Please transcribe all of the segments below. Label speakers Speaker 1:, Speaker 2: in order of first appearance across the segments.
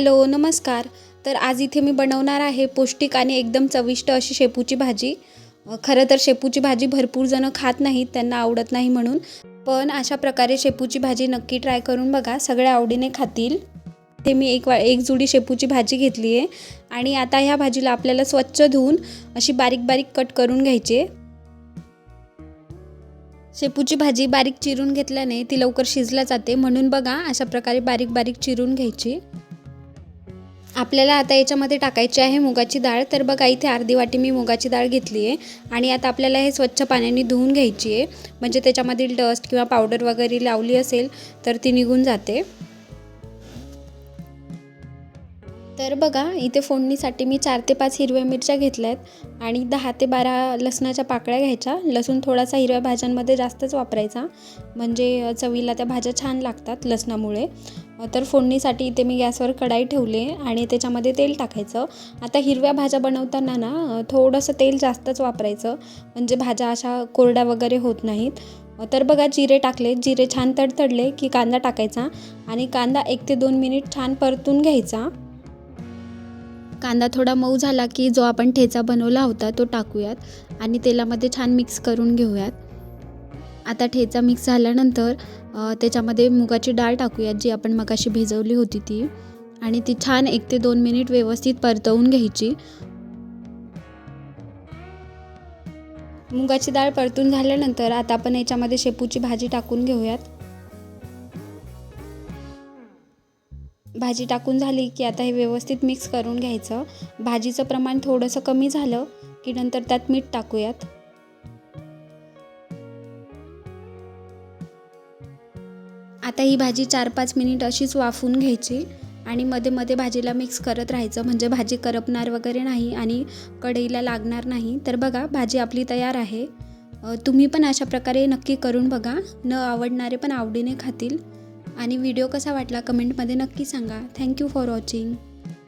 Speaker 1: Hello नमस्कार. तर आज इथे मी बनवणार आहे पौष्टिक आणि एकदम चविष्ट अशी शेपूची भाजी. खरं तर शेपूची भाजी भरपूर जणं खात नाहीत त्यांना आवडत नाही म्हणून. पण अशा प्रकारे शेपूची भाजी नक्की ट्राय करून बघा सगळ्या आवडीने खातील. ते मी एक वा एक जुडी शेपूची भाजी घेतली आहे. आणि आता ह्या भाजीला आपल्याला स्वच्छ धुवून अशी बारीक बारीक कट करून घ्यायची. शेपूची भाजी बारीक चिरून घेतल्याने ती लवकर शिजल्या जाते. म्हणून बघा अशा प्रकारे बारीक बारीक चिरून घ्यायची. आपल्याला आता याच्यामध्ये टाकायची आहे मुगाची डाळ. तर बघा इथे अर्धी वाटी मी मुगाची डाळ घेतली आहे. आणि आता आपल्याला हे स्वच्छ पाण्याने धुवून घ्यायची आहे. म्हणजे त्याच्यामधील डस्ट किंवा पावडर वगैरे लावली असेल तर ती निघून जाते. तर बघा इथे फोडणीसाठी मी चार ते पाच हिरव्या मिरच्या घेतल्या आहेत आणि दहा ते बारा लसणाच्या पाकळ्या घ्यायच्या. लसूण थोडासा हिरव्या भाज्यांमध्ये जास्तच वापरायचा म्हणजे चवीला त्या भाज्या छान लागतात लसणामुळे. तर फोडणीसाठी इथे मी गॅसवर कढाई ठेवले आणि त्याच्यामध्ये तेल टाकायचं. आता हिरव्या भाज्या बनवताना ना थोडंसं तेल जास्तच वापरायचं म्हणजे भाज्या अशा कोरड्या वगैरे होत नाहीत. तर बघा जिरे टाकले. जिरे छान तडतडले की कांदा टाकायचा आणि कांदा एक ते दोन मिनिट छान परतून घ्यायचा. कांदा थोडा मऊ झाला की जो आपण ठेचा बनवला होता तो टाकूयात आणि तेलामध्ये छान मिक्स करून घेऊयात. आता ठेचा मिक्स झाल्यानंतर त्याच्यामध्ये मुगाची डाळ टाकूयात जी आपण मगाशी भिजवली होती ती. आणि ती छान एक ते दोन मिनिट व्यवस्थित परतवून घ्यायची. मुगाची डाळ परतून झाल्यानंतर आता आपण याच्यामध्ये शेपूची भाजी टाकून घेऊयात. भाजी टाकून झाली की आता हे व्यवस्थित मिक्स करून घ्यायचं. भाजीचं प्रमाण थोडंसं कमी झालं की नंतर त्यात मीठ टाकूयात. आता ही भाजी चार पाच मिनिट अशीच वाफून घ्यायची आणि मध्ये मध्ये भाजीला मिक्स करत राहायचं. म्हणजे भाजी करपणार वगैरे नाही आणि कढईला लागणार नाही. तर बघा भाजी आपली तयार आहे. तुम्ही पण अशा प्रकारे नक्की करून बघा. न आवडणारे पण आवडीने खातील. आणि व्हिडिओ कसा वाटला कमेंटमध्ये नक्की सांगा. Thank you for watching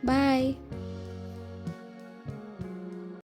Speaker 1: bye